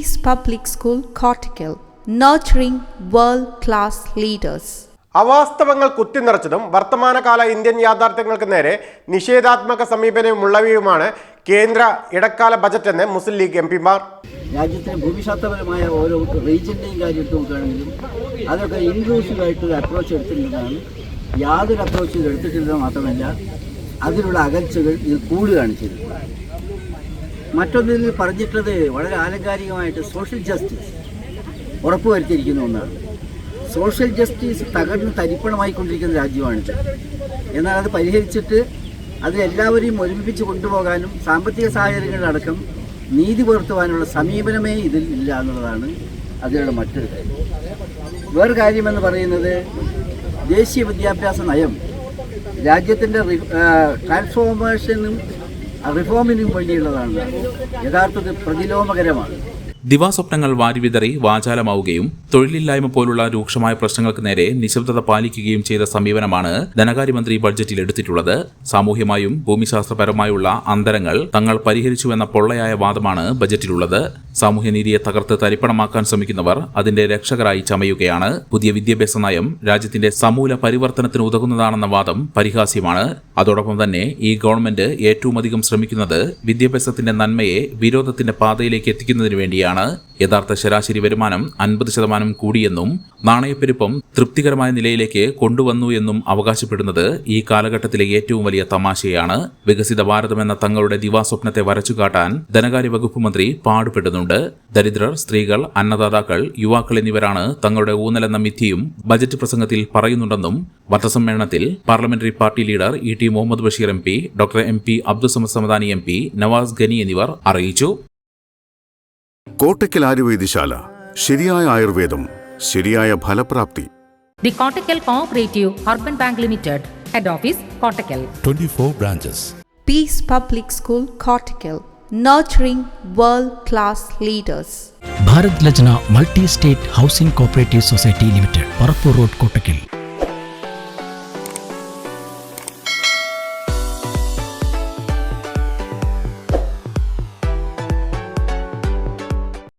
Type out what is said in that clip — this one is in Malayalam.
Peace Public School, Cortical, nurturing world class leaders. അവാസ്തവങ്ങൾ കുത്തിനിറച്ചതും വർത്തമാനകാല ഇന്ത്യൻ യാഥാർത്ഥ്യങ്ങൾക്ക് നേരെ നിഷേധാത്മക സമീപനമുള്ളവയുമാണ് കേന്ദ്ര ഇടക്കാല ബജറ്റെന്ന് മുസ്ലിം ലീഗ് എം പിമാർ. രാജ്യത്തിന് ഭൂമിശാസ്ത്രപരമായ ഓരോ റീജിയന്റെയും കാര്യം എടുത്ത് നോക്കുകയാണെങ്കിലും അതൊക്കെ ഇൻക്ലൂസീവായിട്ടൊരു അപ്രോച്ച് എടുത്തിട്ടുള്ളതാണ്. യാതൊരു അപ്രോച്ചും ഇത് എടുത്തിട്ടില്ലെന്ന് മാത്രമല്ല അതിലുള്ള അകൽച്ചകൾ ഇതിൽ കൂടുകയാണ് ചെയ്തത്. മറ്റൊന്നിൽ പറഞ്ഞിട്ടുള്ളത് വളരെ ആലങ്കാരികമായിട്ട് സോഷ്യൽ ജസ്റ്റിസ് ഉറപ്പുവരുത്തിയിരിക്കുന്ന ഒന്നാണ്. സോഷ്യൽ ജസ്റ്റിസ് തകർന്ന് തരിപ്പണമായിക്കൊണ്ടിരിക്കുന്ന രാജ്യമാണിത്. എന്നാൽ അത് പരിഹരിച്ചിട്ട് അത് എല്ലാവരെയും ഒരുമിപ്പിച്ച് കൊണ്ടുപോകാനും സാമ്പത്തിക സാഹചര്യങ്ങളിലടക്കം നീതി പുലർത്തുവാനുള്ള സമീപനമേ ഇതിൽ ഇല്ല എന്നുള്ളതാണ് അതിലുള്ള മറ്റൊരു കാര്യം. വേറൊരു കാര്യമെന്ന് പറയുന്നത് ദേശീയ വിദ്യാഭ്യാസ നയം രാജ്യത്തിന്റെ ട്രാൻസ്ഫോർമേഷനും റിഫോമിനും വേണ്ടിയുള്ളതാണ്. യഥാർത്ഥത്തിൽ പ്രതിലോമകരമാണ്. ദിവാസ്വപ്നങ്ങൾ വാരിവിതറി വാചാലമാവുകയും തൊഴിലില്ലായ്മ പോലുള്ള രൂക്ഷമായ പ്രശ്നങ്ങൾക്ക് നേരെ നിശബ്ദത പാലിക്കുകയും ചെയ്ത സമീപനമാണ് ധനകാര്യമന്ത്രി ബഡ്ജറ്റിൽ എടുത്തിട്ടുള്ളത്. സാമൂഹ്യമായും ഭൂമിശാസ്ത്രപരമായുള്ള അന്തരങ്ങൾ തങ്ങൾ പരിഹരിച്ചുവെന്ന പൊള്ളയായ വാദമാണ് ബജറ്റിലുള്ളത്. സാമൂഹ്യനീതിയെ തകർത്ത് തരിപ്പണമാക്കാൻ ശ്രമിക്കുന്നവർ അതിന്റെ രക്ഷകരായി ചമയുകയാണ്. പുതിയ വിദ്യാഭ്യാസ നയം രാജ്യത്തിന്റെ സമൂല പരിവർത്തനത്തിന് ഉതകുന്നതാണെന്ന വാദം പരിഹാസ്യമാണ്. അതോടൊപ്പം തന്നെ ഈ ഗവൺമെന്റ് ഏറ്റവും അധികം ശ്രമിക്കുന്നത് വിദ്യാഭ്യാസത്തിന്റെ നന്മയെ വിരോധത്തിന്റെ പാതയിലേക്ക് എത്തിക്കുന്നതിന് വേണ്ടിയാണ്. യഥാർത്ഥ ശരാശരി വരുമാനം അൻപത് ശതമാനം കൂടിയെന്നും നാണയപ്പെരുപ്പം തൃപ്തികരമായ നിലയിലേക്ക് കൊണ്ടുവന്നു എന്നും അവകാശപ്പെടുന്നത് ഈ കാലഘട്ടത്തിലെ ഏറ്റവും വലിയ തമാശയാണ്. വികസിത ഭാരതമെന്ന തങ്ങളുടെ ദിവാസ്വപ്നത്തെ വരച്ചുകാട്ടാൻ ധനകാര്യ വകുപ്പ് മന്ത്രി പാടുപെടുന്നുണ്ട്. ദരിദ്രർ സ്ത്രീകൾ അന്നദാതാക്കൾ യുവാക്കൾ എന്നിവരാണ് തങ്ങളുടെ ഊന്നലെന്ന മിഥ്യയും ബജറ്റ് പ്രസംഗത്തിൽ പറയുന്നുണ്ടെന്നും വധസമ്മേളനത്തിൽ parliamentary party leader E T Muhammad Basheer M P doctor M P Abdussamad Samadani M P Nawas Gani എന്നിവർ അറിയിച്ചു. കോട്ടയ്ക്കൽ ആയുർവേദശാല ശരിയായ ആയുർവേദം ശരിയായ ഫലപ്രാപ്തി The Kottakkal Cooperative Urban Bank Limited, Head Office, Kottakkal. 24 branches. Peace Public School, Cortical, nurturing world class leaders. Bharat Lajna multi state housing cooperative society limited Parappur road Kottakkal